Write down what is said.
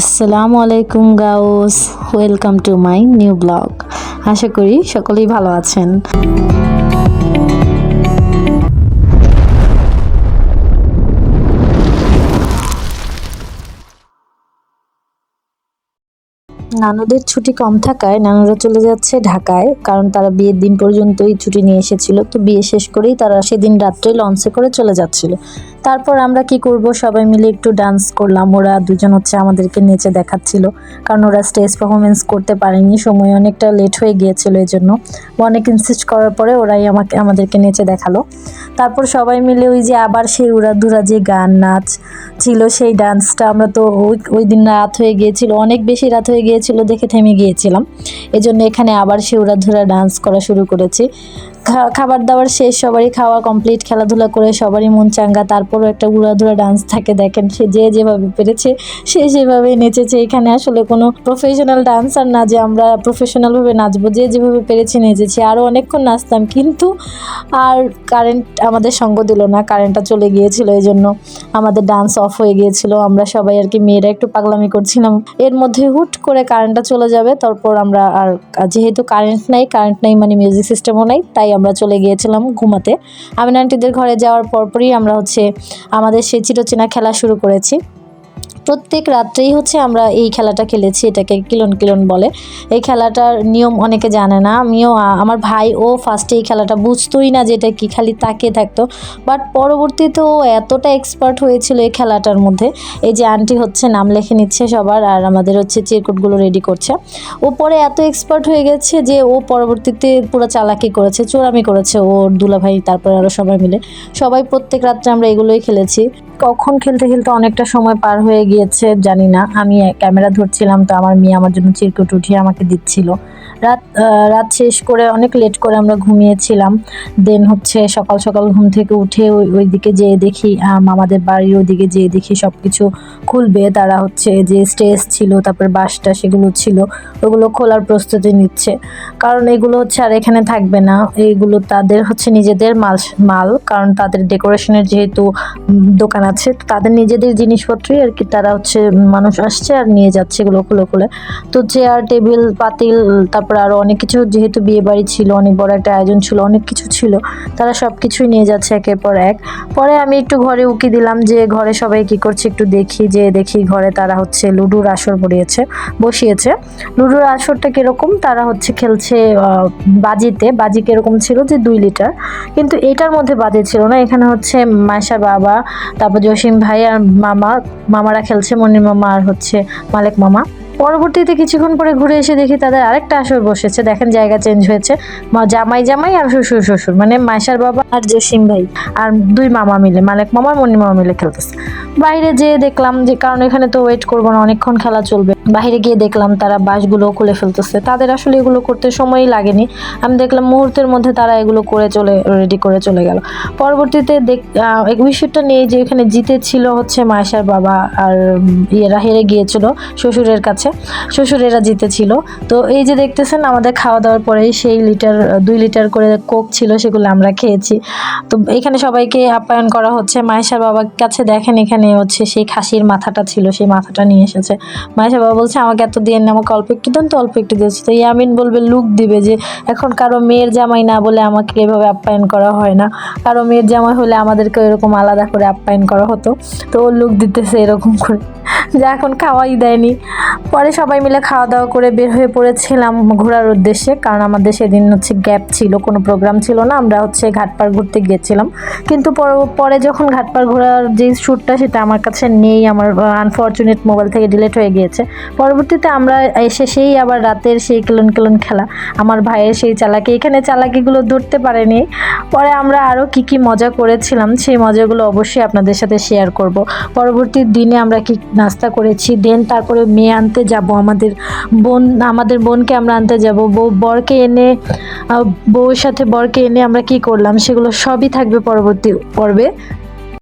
আসসালামু আলাইকুম Ghaus welcome to my new blog আশা করি সকলেই ভালো আছেন। নানুদের ছুটি কম থাকায় নানুরা চলে যাচ্ছে ঢাকায়, কারণ তারা বিয়ের দিন পর্যন্তই ছুটি নিয়ে এসেছিল। তো বিয়ে শেষ করেই তারা সেদিন রাত্রে লঞ্চে করে চলে যাচ্ছিল। তারপর আমরা কি করব? সবাই মিলে একটু ডান্স করলাম। ওরা দুজন হচ্ছে আমাদেরকে নেচে দেখাচ্ছিল। কারণ ওরা স্টেজ পারফরমেন্স করতে পারেনি। সময় অনেকটা লেট হয়ে গিয়েছিল এই জন্য অনেক ইনসিস্ট করার পরে ওরাই আমাকে, আমাদেরকে নেচে দেখাল। তারপর সবাই মিলে ওই যে আবার সেই উড়াধুরা যে গান নাচ ছিল, সেই ডান্সটা আমরা তো ওই ওই দিন রাত হয়ে গিয়েছিল। অনেক বেশি রাত হয়ে গিয়েছিল দেখে থেমে গিয়েছিলাম। এজন্য এখানে আবার সে উড়াধুরা ডান্স করা শুরু করেছি। খাবার দাবার শেষ, সবারই খাওয়া কমপ্লিট খেলাধুলা করে সবারই মন চাঙ্গা, তারপরও একটা উড়াধুরা ডান্স থাকে, দেখেন, সে যে যেভাবে পেরেছে, সে সেভাবে নেচেছে। এখানে আসলে কোনো প্রফেশনাল ডান্সার না যে আমরা প্রফেশনালভাবে নাচবো, যে যেভাবে পেরেছে, নেচেছে। আরও অনেকক্ষণ নাচতাম, কিন্তু আর কারেন্ট আমাদের সঙ্গ দিল না কারেন্টটা চলে গিয়েছিল এই জন্য আমাদের ডান্স অফ হয়ে গিয়েছিল। আমরা সবাই আর কি মেয়েরা একটু পাগলামি করছিলাম। এর মধ্যে হুট করে কারেন্টটা চলে যাবে, তারপর আমরা আর, যেহেতু কারেন্ট নাই কারেন্ট নাই মানে মিউজিক সিস্টেমও নাই, তাই আমরা চলে গিয়েছিলাম ঘুমাতে। আমিন আন্টিদের ঘরে যাওয়ার পরপরই আমরা হচ্ছে আমাদের সেই চিরচেনা খেলা শুরু করেছি। প্রত্যেক রাত্রেই হচ্ছে আমরা এই খেলাটা খেলেছি, এটাকে কিলন কিলন বলে। এই খেলাটার নিয়ম অনেকে জানে না। আমিও আমার ভাই ও ফার্স্টে এই খেলাটা বুঝতোই না যে এটা কি খালি তাকিয়ে থাকতো। বাট পরবর্তীতে ও এতটা এক্সপার্ট হয়েছিল এই খেলাটার মধ্যে। এই যে আন্টি হচ্ছে, নাম লেখে নিচ্ছে সবার, আর আমাদের হচ্ছে চিরকুটগুলো রেডি করছে। ও পরে এত এক্সপার্ট হয়ে গেছে যে ও পরবর্তীতে পুরো চালাকি করেছে, চোরামি করেছে। ওর দুলাভাই, তারপরে আরও সবাই মিলে। সবাই প্রত্যেক রাত্রে আমরা এগুলোই খেলেছি। কখন খেলতে খেলতে অনেকটা সময় পার হয়ে গিয়েছে জানি না। আমি ক্যামেরা ধরছিলাম তো আমার মেয়ে আমার জন্য চিরকুট উঠিয়ে আমাকে দিচ্ছিল। রাত রাত শেষ করে অনেক লেট করে আমরা ঘুমিয়েছিলাম। দেন হচ্ছে সকাল সকাল ঘুম থেকে উঠে ওই ওই দিকে যেয়ে দেখি আম, আমাদের বাড়ির ওদিকে যেয়ে দেখি সব কিছু খুলবে। তারা হচ্ছে যে স্টেজ ছিল তারপর বাসটা সেগুলো ছিল ওগুলো খোলার প্রস্তুতি নিচ্ছে। কারণ এগুলো হচ্ছে আর এখানে থাকবে না। এইগুলো তাদের হচ্ছে নিজেদের মাল মাল কারণ তাদের ডেকোরেশনের যেহেতু দোকান আছে তাদের নিজেদের জিনিসপত্রই আর কি তারা হচ্ছে মানুষ আসছে আর নিয়ে যাচ্ছে এগুলো খুলে খুলে তো চেয়ার টেবিল পাতিল, তারপর আরও অনেক কিছু, যেহেতু বিয়ে বাড়ি ছিল, অনেক বড় একটা আয়োজন ছিল, অনেক কিছু ছিল, তারা সব কিছুই নিয়ে যাচ্ছে একের পর এক। পরে আমি একটু ঘরে উকি দিলাম যে ঘরে সবাই কি করছে একটু দেখি, যে দেখি ঘরে তারা হচ্ছে লুডুর আসর বসিয়েছে বসিয়েছে। লুডোর আসরটা কীরকম? তারা হচ্ছে খেলছে বাজিতে। বাজি কীরকম ছিল? যে দুই লিটার। কিন্তু এটার মধ্যে বাজে ছিল না। এখানে হচ্ছে মায়েশা বাবা, তারপর জসিম ভাই আর মামা, মামারা খেলছে মনির মামা আর হচ্ছে মালেক মামা। পরবর্তীতে কিছুক্ষণ পরে ঘুরে এসে দেখি তাদের আরেকটা আসর বসেছে। দেখেন জায়গা চেঞ্জ হয়েছে। জামাই জামাই আর শ্বশুর শ্বশুর মানে মাইশার বাবা আর জসিম ভাই আর দুই মামা মিলে, মালেক মামা মনি মামা মিলে খেলতেছে। বাইরে যেয়ে দেখলাম যে কারণ এখানে তো ওয়েট করব না, অনেকক্ষণ খেলা চলবে। বাইরে গিয়ে দেখলাম তারা বাঁশগুলো খুলে ফেলতেছে। তাদের আসলে এগুলো করতে সময়ই লাগেনি। আমি দেখলাম মুহূর্তের মধ্যে তারা এগুলো করে চলে রেডি করে চলে গেল। পরবর্তীতে দেখ এই বিষয়টা নিয়ে যে এখানে জিতেছিল হচ্ছে মায়েশার বাবা আর ইয়েরা হেরে গিয়েছিল শ্বশুরের কাছে। শ্বশুরেরা জিতেছিল তো এই যে দেখতেছেন, আমাদের খাওয়া দাওয়ার পরে সেই লিটার, দুই লিটার করে কোক ছিল, সেগুলো আমরা খেয়েছি। তো এখানে সবাইকে আপ্যায়ন করা হচ্ছে। মায়েশার বাবার কাছে দেখেন এখানে হচ্ছে সেই খাসির মাথাটা ছিল, সেই মাথাটা নিয়ে এসেছে। মায়েশা বাবা বলছে, আমাকে এত দিয়ে আমাকে অল্প একটু দেন তো, অল্প একটু দিয়েছি। তো ইয়ামিন বলবে, লুক দিবে যে, এখন কারও মেয়ের জামাই না বলে আমাকে এভাবে আপ্যায়ন করা হয় না। কারও মেয়ের জামাই হলে আমাদেরকে এরকম আলাদা করে আপ্যায়ন করা হতো। তো ও লুক দিতেছে এরকম করে। যে এখন খাওয়াই দেয়নি। পরে সবাই মিলে খাওয়া দাওয়া করে বের হয়ে পড়েছিলাম ঘোরার উদ্দেশ্যে, কারণ আমাদের সেদিন হচ্ছে গ্যাপ ছিল, কোনো প্রোগ্রাম ছিল না, আমরা হচ্ছে ঘাটপাড় ঘুরতে গিয়েছিলাম। কিন্তু পর- যখন ঘাটপাড় ঘোরার যে শ্যুটটা সেটা আমার কাছে নেই, আমার আনফর্চুনেট মোবাইল থেকে ডিলেট হয়ে গিয়েছে। পরবর্তীতে আমরা এসে সেই আবার রাতের সেই কেলন কেলন খেলা, আমার ভাইয়ের সেই চালাকি, এখানে চালাকিগুলো ধরতে পারেনি। পরে আমরা আরও কি কি মজা করেছিলাম, সেই মজাগুলো অবশ্যই আপনাদের সাথে শেয়ার করব। পরবর্তী দিনে আমরা কি নাস্তা করেছি দেন তারপরে মেয়ে আনতে যাব, আমাদের বোন, আমাদের বোনকে আমরা আনতে যাব। বউ, বরকে এনে বউয়ের সাথে বরকে এনে আমরা কি করলাম? সেগুলো সবই থাকবে পরবর্তী পর্বে।